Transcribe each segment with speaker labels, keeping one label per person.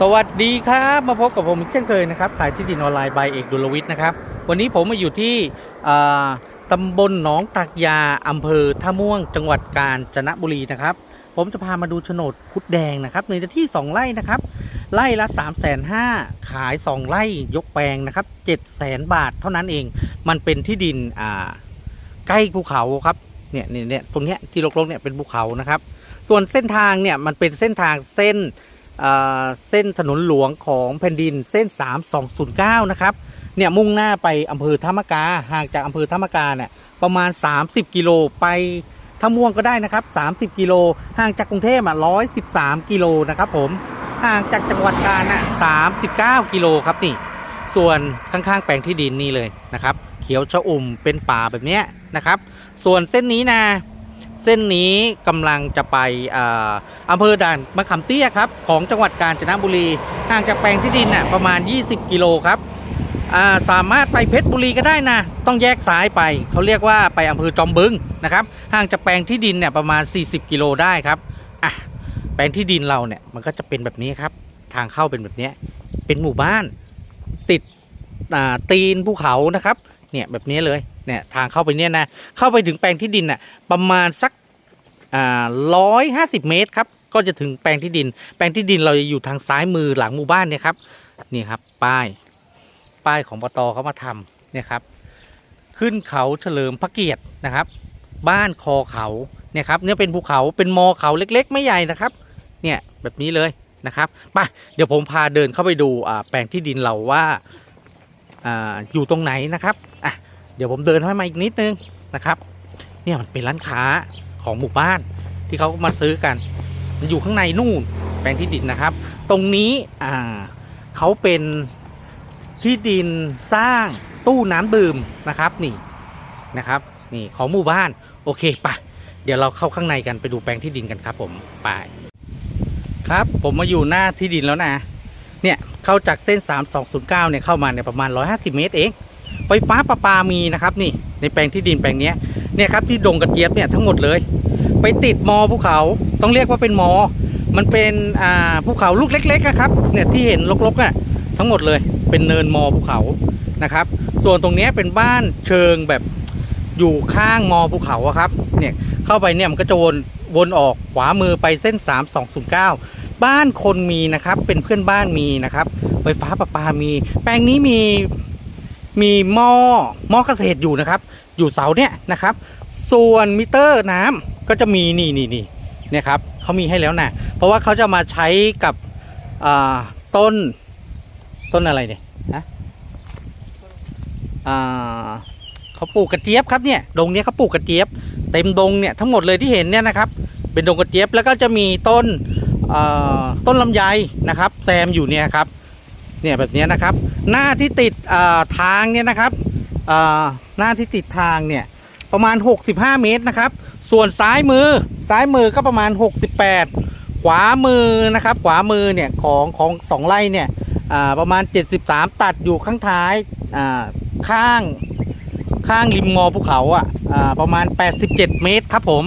Speaker 1: สวัสดีครับมาพบกับผมเช่นเคยนะครับขายที่ดินออนไลน์ใบเอกดุลวิทย์นะครับ วันนี้ผมมาอยู่ที่ตำบลหนองตักยาอำเภอท่าม่วง จังหวัดกาญจนบุรีนะครับ ผมจะพามาดูโฉนดคุดแดงนะครับในที่ 2 ไร่นะครับ ไร่ละ 3 5 0 0 0ขาย 2 ไร่ยกแปลงนะครับ7 0 0 0 0 บาทเท่านั้นเอง มันเป็นที่ดินใกล้ภูเขาครับเนี่ยเนี่ยเนี่ยตรงเนี้ยที่รกๆเนี่ยเป็นภูเขานะครับ ส่วนเส้นทางเนี่ยมันเป็นเส้นทางเส้น เส้นถนนหลวงของแผ่นดินเส้น 3209 นะครับเนี่ยมุ่งหน้าไปอำเภอธรรมกาห่างจากอำเภอธรรมกาเนี่ยประมาณ 30 กิโลไปท่าม่วงก็ได้นะครับ 30 กิโลห่างจากกรุงเทพอะ113 กิโลนะครับผมห่างจากจังหวัดกาญอะ39 กิโลครับนี่ ส่วนข้างๆ แปลงที่ดินนี่เลยนะครับ เขียวชะอุ่มเป็นป่าแบบเนี้ยนะครับ ส่วนเส้นนี้นะ เส้นนี้กำลังจะไปออำเภอด่านมะขามเตี้ยครับ ของจังหวัดกาญจนบุรี ห่างจากแปลงที่ดินน่ะประมาณ 20 กิโลครับสามารถไปเพชรบุรีก็ได้นะ ต้องแยกซ้ายไป เขาเรียกว่าไปอำเภอจอมบึงนะครับห่างจากแปลงที่ดินเนี่ยประมาณ 40 กิโลได้ครับอะแปลงที่ดินเราเนี่ยมันก็จะเป็นแบบนี้ครับ ทางเข้าเป็นแบบนี้เป็นหมู่บ้านติดตีนภูเขานะครับ เนี่ยแบบนี้เลย เนี่ยทางเข้าไปเนี่ยนะเข้าไปถึงแปลงที่ดินน่ะประมาณสักอ่าร้อยห้าสิบเมตรครับก็จะถึงแปลงที่ดิน แปลงที่ดินเราจะอยู่ทางซ้ายมือหลังหมู่บ้านเนี่ยครับนี่ครับป้ายป้ายของปตเขามาทำเนี่ยครับขึ้นเขาเฉลิมพระเกียรตินะครับ บ้านคอเขาเนี่ยครับเนี่ยเป็นภูเขาเป็นมอเขาเล็ก ๆ ไม่ใหญ่นะครับเนี่ยแบบนี้เลยนะครับไปเดี๋ยวผมพาเดินเข้าไปดูแปลงที่ดินเราว่าอ่าอยู่ตรงไหนนะครับอะ เดี๋ยวผมเดินให้มาอีกนิดนึงนะครับ เนี่ยมันเป็นร้านค้าของหมู่บ้านที่เขามาซื้อกัน มันอยู่ข้างในนู่นแปลงที่ดินนะครับ ตรงนี้อ่าเขาเป็นที่ดินสร้างตู้น้ำดื่มนะครับนี่นะครับ นี่ของหมู่บ้านโอเคไปเดี๋ยวเราเข้าข้างในกันไปดูแปลงที่ดินกันครับ ผมไปครับผมมาอยู่หน้าที่ดินแล้วนะ เนี่ยเข้าจากเส้น 3209เนี่ยเข้ามาเนี่ยประมาณ 150 เมตรเอง ไฟฟ้าประปามีนะครับนี่ในแปลงที่ดินแปลงนี้เนี่ยครับที่ดงกระเจี๊ยบเนี่ยทั้งหมดเลย ไปติดมอภูเขาต้องเรียกว่าเป็นมอ มันเป็นอ่าภูเขาลูกเล็กๆอะครับเนี่ยที่เห็นลกๆอะทั้งหมดเลยเป็นเนินมอภูเขานะครับ ส่วนตรงนี้เป็นบ้านเชิงแบบอยู่ข้างมอภูเขาอะครับเนี่ยเข้าไปเนี่ยมันก็จะวนวนออกขวามือไปเส้น 3209 บ้านคนมีนะครับเป็นเพื่อนบ้านมีนะครับไฟฟ้าประปามี แปลงนี้มี มีหม้อหม้อเกษตรอยู่นะครับ อยู่เสาเนี่ยนะครับ ส่วนมิเตอร์น้ำก็จะมีนี่นี่นี่เนี่ยครับเขามีให้แล้วนะเพราะว่าเขาจะมาใช้กับอ่าต้นต้นอะไรเนี่ยฮะอ่าเขาปลูกกระเจี๊ยบครับเนี่ยดงเนี้ยเขาปลูกกระเจี๊ยบเต็มดงเนี่ยทั้งหมดเลยที่เห็นเนี่ยนะครับ เป็นดงกระเจี๊ยบแล้วก็จะมีต้นอ่าต้นลำไยนะครับ แซมอยู่เนี่ยครับ เนี่ยแบบนี้นะครับ หน้าที่ติดทางเนี่ยนะครับหน้าที่ติดทางเนี่ยประมาณ 65 เมตรนะครับ ส่วนซ้ายมือซ้ายมือก็ประมาณ 68 ขวามือนะครับ ขวามือเนี่ยของของสองไร่เนี่ยประมาณ 73 ตัดอยู่ข้างท้ายข้างข้างริมมอภูเขาอะอ่าประมาณ 87 เมตรครับผม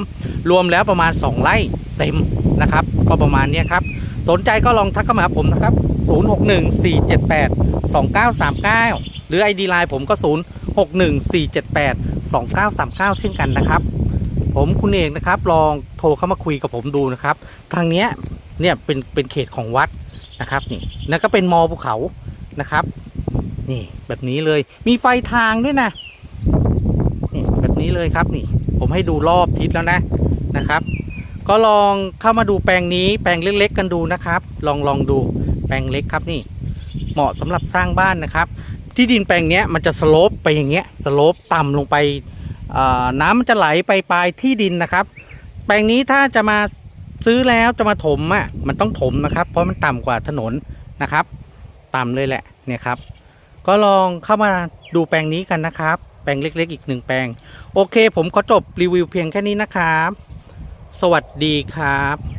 Speaker 1: รวมแล้วประมาณ 2 ไร่เต็มนะครับ ก็ประมาณนี้ครับ สนใจก็ลองทักเข้ามาหาผมนะครับ 0614782939 หรือ ID Line ผมก็ 0614782939 เช่นกันนะครับ ผมคุณเองนะครับ ลองโทรเข้ามาคุยกับผมดูนะครับทางเนี้ยเนี่ยเป็นเป็นเขตของวัดนะครับนี่แล้วก็เป็นมอภูเขานะครับ นี่แบบนี้เลยมีไฟทางด้วยนะนี่แบบนี้เลยครับนี่ ผมให้ดูรอบทิศแล้วนะนะครับ ก็ลองเข้ามาดูแปลงนี้แปลงเล็ก ๆ กันดูนะครับ ลองลองดู แปลงเล็กครับนี่ เหมาะสำหรับสร้างบ้านนะครับ ที่ดินแปลงนี้มันจะสโลปไปอย่างเงี้ยสโลปต่ำลงไปน้ำมันจะไหลไปปลายที่ดินนะครับ แปลงนี้ถ้าจะมาซื้อแล้วจะมาถมอะมันต้องถมนะครับ เพราะมันต่ำกว่าถนนนะครับ ต่ำเลยแหละเนี่ยครับ ก็ลองเข้ามาดูแปลงนี้กันนะครับ แปลงเล็ก ๆ อีกหนึ่งแปลง โอเค ผมขอจบรีวิวเพียงแค่นี้นะครับ สวัสดีครับ